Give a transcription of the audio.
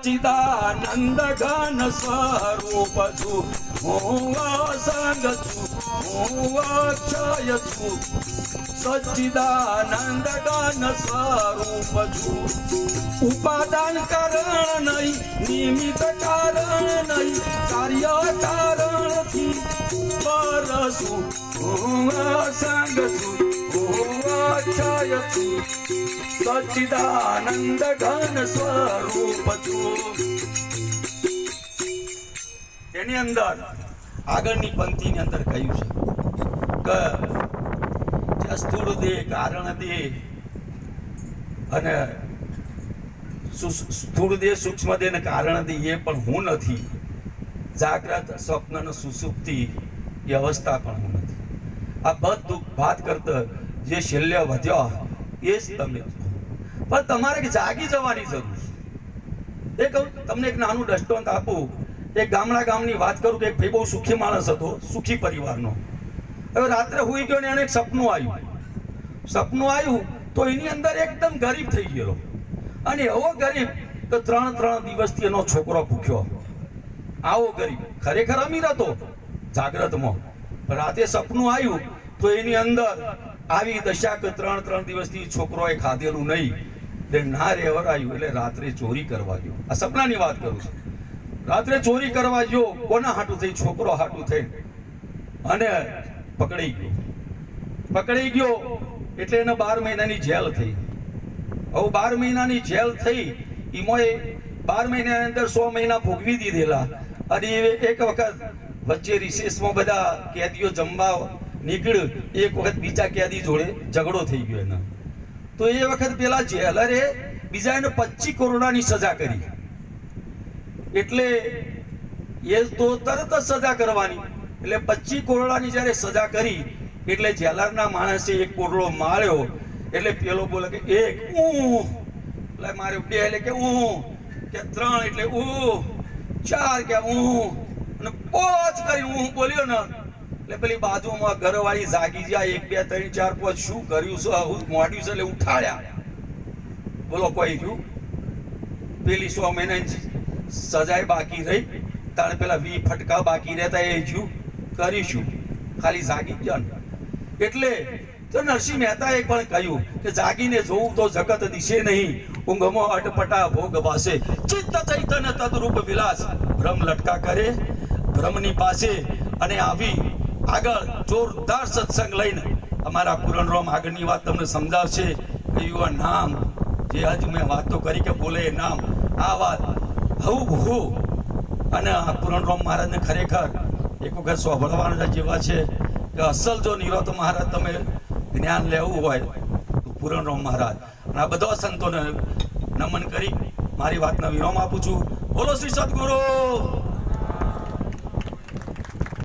સચ્ચિદાનંદ ઘન સ્વરૂપ છું હું અસંગ છું હું અક્ષય છું સચ્ચિદાનંદ ઘન સ્વરૂપ છું ઉપાદાન કારણ નહીં નિમિત્ત કારણ નહીં કાર્ય કારણથી પરસું હું અસંગ છું સચ્ચિદાનંદ ઘન સ્વરૂપ એની અંદર, આગળની પંક્તિની અંદર કહ્યું છે કે સ્થૂળ દેહ કારણ દેહ અને સ્થૂળ દેહ સૂક્ષ્મ દેહ ને કારણ દેહ એ પણ હું નથી. જાગ્રત, સ્વપ્ન સુસુપ્તિ એ અવસ્થા પણ હું નથી. આ બધું વાત કરતા જે શલ્ય વધ્યો, એ જ તમે. પણ તમારે જાગી જવાની જરૂર છે. એ કહું, તમને એક નાનું દ્રષ્ટાંત આપું, એક ગામડા ગામની વાત કરું કે એક ભાઈ બહુ સુખી માણસ હતો, સુખી પરિવારનો. હવે રાત્રે હુઈ ગયો ને એને એક સપનું આવ્યું. સપનું આવ્યું તો એની અંદર એકદમ ગરીબ થઈ ગયેલો. અને એવો ગરીબ તો ત્રણ ત્રણ દિવસથી એનો છોકરો ભૂખ્યો. આવો ગરીબ. ખરેખર અમીર હતો. જાગ્રતમાં. રાતે સપનું આવ્યું તો એની અંદર આવી દશા કે ત્રણ ત્રણ દિવસથી છોકરોએ ખાધેલું નહીં. એટલે ના રહેવરાયું, એટલે રાત્રે ચોરી કરવા ગયો. આ સપનાની વાત કરું છું. રાત્રે ચોરી કરવા ગયો, કોના હાટું થઈ? છોકરો હાટું થઈ. અને પકડાઈ ગયો. પકડાઈ ગયો, એટલે એને બાર મહિનાની જેલ થઈ. હવે બાર મહિનાની જેલ થઈ એમાં બાર મહિનાની અંદર સો મહિના ભોગવી દીધેલા. અને એ એક વખત વચ્ચે રિસેસમાં બધા કેદીઓ જમવા નીકળ્યું. એક વખત બીજા કેદી જોડે ઝઘડો થઈ ગયો એનો. તો એ વખત પેલા જેલરે બીજા એને પચીસ કરોડાની સજા કરી. એટલે એ તો તરત જ સજા કરવાની. એટલે પચીસ કરોડાની જ્યારે સજા કરી, એટલે જેલરના માણસે એક કોરડો માર્યો. એટલે પેલો બોલે કે એક ઊ એટલે મારે બે એટલે કે ઊ કે ત્રણ એટલે ઊ ચાર કે ઊ અને પાંચ કરી ઊ બોલ્યો ને. એટલે પેલી બાજુમાં ઘરવાળી જાગી જાય એક, બે, ત્રણ, ચાર, પાંચ, શું કર્યું છે? આવું મોડ્યું છે એટલે ઉઠાડ્યા. બોલો, કોઈ ગયું પેલી સો મહિનાની સજાય બાકી રહી. તાણે પેલા વી ફટકા બાકી રહેતા એ જ્યું કરીશું. ખાલી જાગી જન. એટલે તો નરસિંહ મહેતાએ પણ કહ્યું કે જાગીને જોવું તો જગત દિશે નહીં. ઊંઘમાં અટપટા ભોગ ભાસે. ચિત્ત ચૈતન્ય તદરૂપ વિલાસ. ભ્રમ લટકા કરે ભ્રમની પાસે અને આવી આગળ જોરદાર સત્સંગ લઈને અમારા પૂરણરામ આગળની વાત તમને સમજાવશે કે યુવા નામ, જે આજ મેં વાતો કરી કે બોલે નામ, આ વાત હું ભૂ અને આ પૂરણરામ મહારાજને ખરેખર એક વખત સાંભળવાના જેવા છે કે અસલ જો નિરોત મહારાજ તમે જ્ઞાન લેવું હોય તો પૂરણરામ મહારાજ. અને આ બધા સંતોને નમન કરી મારી વાતનો વિરામ આપું છું. બોલો શ્રી સદગુરુ!